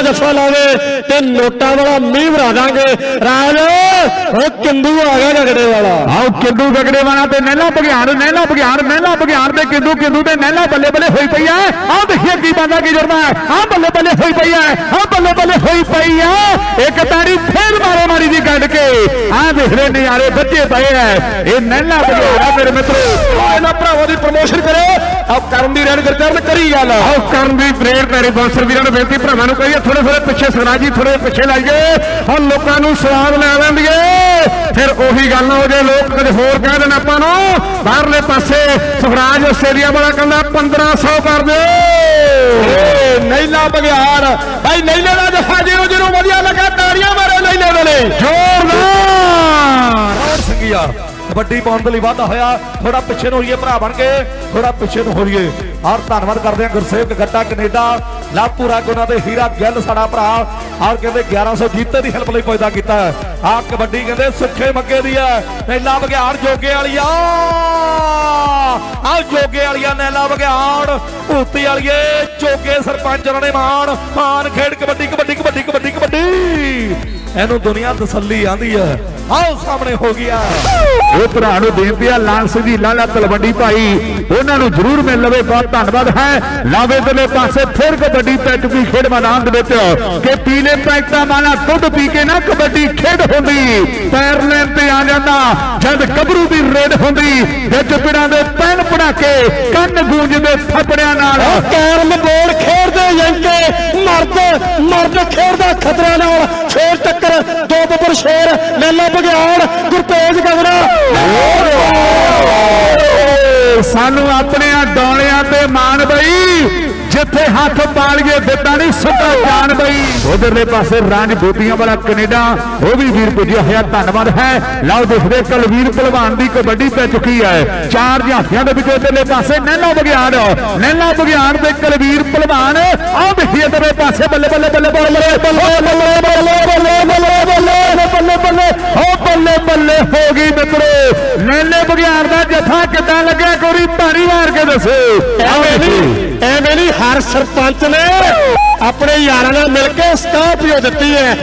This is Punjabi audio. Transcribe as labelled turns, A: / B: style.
A: ਨੈਲਾ ਜੱਫਾ ਲਾਵੇ ਤੇ ਨੋਟਾਂ ਵਾਲਾ ਮੀਂਹ ਭਰਾ ਦਾਂਗੇ। ਰਾਜ ਉਹ ਕਿੰਦੂ ਆ ਗਿਆ ਝਗੜੇ ਵਾਲਾ।
B: ਆਓ ਕਿੰਦੂ ਗਗੜੇ ਵਾਲਾ ਤੇ ਨਹਿਲਾ ਭਗਿਆਨ ਨਹਿਲਾ ਭਗਿਆਨ ਨਹਿਲਾ ਭਗਿਆਨ ਤੇ ਕਿੰਦੂ ਕਿੰਦੂ ਤੇ ਨਹਿਲਾ ਬੱਲੇ ਬੱਲੇ ਹੋਈ ਪਈ ਐ। ਆਹ ਦੇਖੀਏ ਕੀ ਬੰਦਾ ਕੀ ਜੁਰਦਾ ਹੈ ਆਹ ਬੱਲੇ ਬੱਲੇ ਹੋਈ ਪਈ ਐ ਆਹ ਬੱਲੇ ਬੱਲੇ ਹੋਈ ਪਈ ਐ। ਇੱਕ ਤਾੜੀ ਫੇਰ ਮਾਰੋ ਮਾਰੀ ਦੀ ਕੱਢ ਕੇ। ਆਹ ਦੇਖਦੇ ਨਜ਼ਾਰੇ ਬੱਚੇ ਪਏ ਐ। ਇਹ ਨਹਿਲਾ ਭਗਿਆਨ ਆ ਮੇਰੇ ਮਿੱਤਰੋ।
A: ਆਪ ਕਰਨ ਦੀ ਰੈਡ ਕਰਦੇ ਕਰੀ ਗੱਲ।
B: ਆਓ ਕਰਨ ਦੀ ਪ੍ਰੇਰ ਤੇਰੇ ਬਾਂਸਰ ਵੀਰਾਂ ਨੂੰ ਬੇਨਤੀ ਭਰਾਵਾਂ ਨੂੰ ਕਹੀਏ ਥੋੜੇ ਥੋੜੇ ਪਿੱਛੇ ਸਰਾਜੀ ਥੋੜੇ ਪਿੱਛੇ ਲਾਈਏ। ਹੁਣ ਲੋਕਾਂ ਨੂੰ ਸਵਾਦ ਲੈ ਲੈਂਦੀਏ। ਫਿਰ ਉਹੀ ਗੱਲ ਨਾ ਹੋ ਜੇ ਲੋਕ ਕੁਝ ਹੋਰ ਕਹਿ ਦੇਣ ਆਪਾਂ ਨੂੰ ਬਾਹਰਲੇ ਪਾਸੇ ਸਵਰਾਜ ਆਸਟ੍ਰੇਲੀਆ ਵਾਲਾ ਕਹਿੰਦਾ 1500 ਕਰ ਦਿਓ।
A: ਨੈਲਾ ਬਗਿਆੜ ਭਾਈ ਨੈਲੇ ਦਾ ਜੱਫਾ ਜਿਹਨੂੰ ਜਿਹਨੂੰ ਵਧੀਆ ਲੱਗਾ ਤਾੜੀਆਂ ਮਾਰੋ
C: ਕਬੱਡੀ ਪਾਉਣ ਦੇ ਲਈ ਵਾਧਾ ਹੋਇਆ। ਥੋੜਾ ਪਿੱਛੇ ਨੂੰ ਹੋਈਏ, ਭਰਾ ਬਣ ਕੇ ਥੋੜਾ ਪਿੱਛੇ ਨੂੰ ਹੋਈਏ। ਔਰ ਧੰਨਵਾਦ ਕਰਦੇ ਹਾਂ ਗੁਰਸੇਵਕ ਗੱਟਾ ਕੈਨੇਡਾ ਲਾਪੂਰਾ ਗੁਨਾ ਤੇ ਹੀਰਾ ਗਿੱਲ ਸਾਡਾ ਭਰਾ। ਔਰ ਕਹਿੰਦੇ 1100 ਜੀਤੇ ਦੀ ਹੈਲਪ ਲਈ ਪੈਦਾ ਕੀਤਾ ਆ ਕਬੱਡੀ ਕਹਿੰਦੇ ਸੁੱਖੇ ਮੱਗੇ ਦੀ ਹੈ। ਨੈਲਾ ਬਗਿਆੜ ਜੋਗੇ ਵਾਲੀਆ। ਆ ਜੋਗੇ ਵਾਲੀਆ ਨੈਲਾ ਬਗਿਆੜ ਭੂਤੀ ਵਾਲੀਏ ਜੋਗੇ ਸਰਪੰਚ ਉਹਨਾਂ ਨੇ ਮਾਣ। ਮਾਨ ਖੇਡ ਕਬੱਡੀ ਕਬੱਡੀ ਕਬੱਡੀ ਕਬੱਡੀ ਕਬੱਡੀ। ਇਹਨੂੰ ਦੁਨੀਆ ਤਸੱਲੀ ਆਂਦੀ ਹੈ। ਆਓ ਸਾਹਮਣੇ ਹੋ ਗਿਆ।
B: ਉਹ ਭਰਾ ਨੂੰ ਬੇਨਤੀ ਆ ਸਿੰਘ ਜੀ ਲਾਲਾ ਤਲਵੰਡੀ ਭਾਈ ਉਹਨਾਂ ਨੂੰ ਜ਼ਰੂਰ ਮਿਲ ਲਵੇ ਬਹੁਤ ਧੰਨਵਾਦ ਹੈ। ਲਾਵੇ ਦਲੇ ਪਾਸੇ ਫਿਰ ਕਬੱਡੀ ਪੈ ਚੁੱਕੀ ਖੇਡ ਮੈਦਾਨ ਦੇ ਵਿੱਚ। ਕਿ ਪੀਲੇ ਪੈਕਟਾ ਮਾਲਾ ਦੁੱਧ ਪੀ ਕੇ ਨਾ ਕਬੱਡੀ ਖੇਡ ਹੁੰਦੀ। ਪੈਰ ਲੈਣ ਤੇ ਆ ਜਾਂਦਾ ਜਦ ਗੱਭਰੂ ਦੀ ਰੇਡ ਹੁੰਦੀ। ਵਿੱਚ ਪਿੜਾਂ ਦੇ ਪੈਣ ਪੜਾਕੇ ਕੰਨ ਗੂੰਜਦੇ ਥੱਪੜਿਆਂ ਨਾਲ।
A: ਕੈਰਮ ਬੋਰਡ ਖੇਡਦੇ ਯੰਕੇ ਮਰਦ ਮਰਦ ਖੇਡਦਾ ਖਤਰਾ ਨਾਲ। ਹੋਰ ਸ਼ੇਰ ਲੈਲਾ ਬਗਿਆੜ ਗੁਰਤੇਜ ਗਗਰਾ
B: ਸਾਨੂੰ ਆਪਣਿਆਂ ਡੌਲਿਆਂ ਤੇ ਮਾਣ ਬਈ। ਜਿੱਥੇ ਹੱਥ ਪਾਲੀਏ ਦਿੱਤਾ ਨਹੀਂ ਸੁੱਤਾ ਜਾਣ ਬਈ। ਉਧਰਲੇ ਪਾਸੇ ਰਾਂਝ ਗੋਪੀਆਂ ਵਾਲਾ ਕੈਨੇਡਾ, ਉਹ ਵੀ ਵੀਰ ਪੁੱਜਿਆ ਹੋਇਆ, ਧੰਨਵਾਦ ਹੈ। ਲਓ ਦੇਖਦੇ ਕਲਵੀਰ ਪਹਿਲਵਾਨ ਦੀ ਕਬੱਡੀ ਪੈ ਚੁੱਕੀ ਹੈ। ਚਾਰ ਜਹਾਜ਼ਾਂ ਦੇ ਵਿੱਚ ਉਧਰਲੇ ਪਾਸੇ ਨੈਲਾ ਬਗਿਆੜ ਨੈਲਾ ਬਗਿਆੜ ਤੇ ਕਲਵੀਰ ਪਹਿਲਵਾਨ ਆਹ ਦੇਖੀਏ ਤੇਰੇ ਪਾਸੇ ਬੱਲੇ ਬੱਲੇ ਬੱਲੇ ਬੱਲੇ ਬੱਲੇ ਬੱਲੇ ਬੱਲੇ ਜੱਥਾ ਕਿੱਦਾਂ ਲੱਗਿਆ? ਕੋਰੀ ਭਾਰੀ ਮਾਰ ਕੇ ਦੱਸੋ।
A: ਐਵੇਂ ਨਹੀਂ ਐਵੇਂ ਨਹੀਂ ਹਰ ਸਰਪੰਚ ਨੇ ਆਪਣੇ ਯਾਰਾਂ ਨਾਲ ਮਿਲ ਕੇ ਸਕਾਪੀਓ ਦਿੱਤੀ ਹੈ।